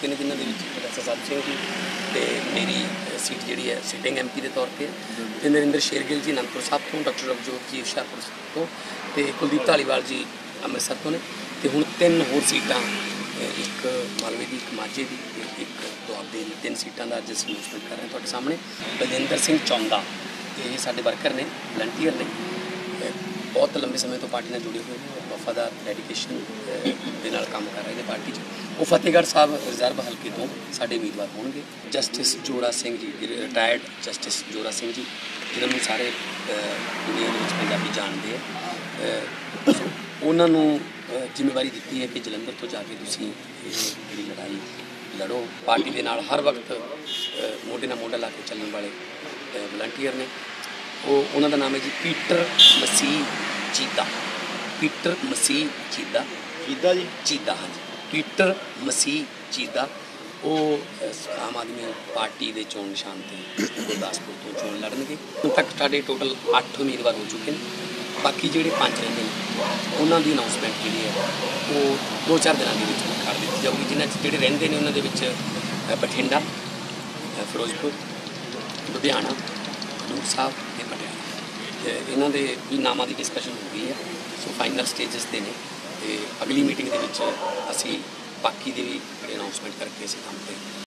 ਚੁੱਕੇ ਨੇ ਜਿਨ੍ਹਾਂ ਦੇ ਵਿੱਚ ਪ੍ਰੋਫੈਸਰ ਸਾਹਿਬ ਸਿੰਘ ਜੀ ਤੇ ਮੇਰੀ ਸੀਟ ਜਿਹੜੀ ਹੈ ਸਿਟਿੰਗ ਐਮਪੀ ਦੇ ਤੌਰ ਤੇ ਤੇ ਨਰਿੰਦਰ ਸ਼ੇਰਗਿੱਲ ਜੀ ਅਨੰਦਪੁਰ ਸਾਹਿਬ ਤੋਂ ਡਾਕਟਰ ਰਵਜੋਤ ਜੀ ਹੁਸ਼ਿਆਰਪੁਰ ਤੋਂ ਤੇ ਕੁਲਦੀਪ ਢਾਲੀਵਾਲ ਜੀ ਅੰਮ੍ਰਿਤਸਰ ਤੋਂ ਨੇ। ਤੇ ਹੁਣ ਤਿੰਨ ਹੋਰ ਸੀਟਾਂ ਇੱਕ ਮਾਲਵੇ ਦੀ ਇੱਕ ਮਾਝੇ ਦੀ ਤੇ ਇੱਕ ਦੁਆਬੇ ਦੀ ਤਿੰਨ ਸੀਟਾਂ ਦਾ ਅੱਜ ਅਸੀਂ ਅਨਾਉਂਸਮੈਂਟ ਕਰ ਰਹੇ ਹਾਂ ਤੁਹਾਡੇ ਸਾਹਮਣੇ। ਬਲਜਿੰਦਰ ਸਿੰਘ ਚੌਂਦਾ ਇਹ ਸਾਡੇ ਵਰਕਰ ਨੇ ਵਲੰਟੀਅਰ ਨੇ। ਬਹੁਤ ਲੰਬੇ ਸਮੇਂ ਤੋਂ ਪਾਰਟੀ ਨਾਲ ਜੁੜੇ ਹੋਏ ਨੇ ਵਫਾਦਾਰ ਡੈਡੀਕੇਸ਼ਨ ਦੇ ਨਾਲ ਕੰਮ ਕਰ ਰਹੇ ਨੇ ਪਾਰਟੀ 'ਚ। ਉਹ ਫਤਿਹਗੜ੍ਹ ਸਾਹਿਬ ਰਿਜ਼ਰਵ ਹਲਕੇ ਤੋਂ ਸਾਡੇ ਉਮੀਦਵਾਰ ਹੋਣਗੇ। ਜਸਟਿਸ ਜੋਰਾ ਸਿੰਘ ਜੀ ਰਿਟਾਇਰਡ ਜਸਟਿਸ ਜੋਰਾ ਸਿੰਘ ਜੀ ਜਿਨ੍ਹਾਂ ਨੂੰ ਸਾਰੇ ਦੁਨੀਆ ਦੇ ਵਿੱਚ ਪੰਜਾਬੀ ਜਾਣਦੇ ਆ। ਉਹਨਾਂ ਨੂੰ ਜ਼ਿੰਮੇਵਾਰੀ ਦਿੱਤੀ ਹੈ ਕਿ ਜਲੰਧਰ ਤੋਂ ਜਾ ਕੇ ਤੁਸੀਂ ਇਹ ਜਿਹੜੀ ਲੜਾਈ ਲੜੋ। ਪਾਰਟੀ ਦੇ ਨਾਲ ਹਰ ਵਕਤ ਮੋਢੇ ਨਾਲ ਮੋਢਾ ਲਾ ਕੇ ਚੱਲਣ ਵਾਲੇ ਵਲੰਟੀਅਰ ਨੇ। ਉਹ ਉਹਨਾਂ ਦਾ ਨਾਮ ਹੈ ਜੀ ਪੀਟਰ ਮਸੀਹ ਚੀਤਾ ਪੀਟਰ ਮਸੀਹ ਚੀਤਾ ਕਿੱਦਾਂ ਜੀ। ਚੀਤਾ ਹਾਂਜੀ। ਪੀਟਰ ਮਸੀਹ ਚੀਤਾ ਉਹ ਆਮ ਆਦਮੀ ਪਾਰਟੀ ਦੇ ਚੋਣ ਨਿਸ਼ਾਨ ਤੇ ਗੁਰਦਾਸਪੁਰ ਤੋਂ ਚੋਣ ਲੜਨਗੇ। ਹੁਣ ਤੱਕ ਸਾਡੇ ਟੋਟਲ 8 ਉਮੀਦਵਾਰ ਹੋ ਚੁੱਕੇ ਨੇ। ਬਾਕੀ ਜਿਹੜੇ ਪੰਜ ਰਹਿੰਦੇ ਨੇ ਉਹਨਾਂ ਦੀ ਅਨਾਉਂਸਮੈਂਟ ਜਿਹੜੀ ਹੈ ਉਹ ਦੋ ਚਾਰ ਦਿਨਾਂ ਦੇ ਵਿੱਚ ਕਰ ਦਿੱਤੀ ਜਾਊਗੀ। ਜਿਨ੍ਹਾਂ 'ਚ ਜਿਹੜੇ ਰਹਿੰਦੇ ਨੇ ਉਹਨਾਂ ਦੇ ਵਿੱਚ ਬਠਿੰਡਾ ਫਿਰੋਜ਼ਪੁਰ ਲੁਧਿਆਣਾ ਖਡੂਰ ਸਾਹਿਬ ਪਟਿਆਲਾ ਇਹਨਾਂ ਦੇ ਵੀ ਨਾਮਾਂ ਦੀ ਡਿਸਕਸ਼ਨ ਹੋ ਗਈ ਹੈ। ਸੋ ਫਾਈਨਲ ਸਟੇਜਸ ਤੇ ਨੇ। ਤੇ ਅਗਲੀ ਮੀਟਿੰਗ ਦੇ ਵਿੱਚ ਅਸੀਂ ਬਾਕੀ ਦੇ ਵੀ ਅਨਾਉਂਸਮੈਂਟ ਕਰਕੇ ਅਸੀਂ ਕੰਮ ਤੇ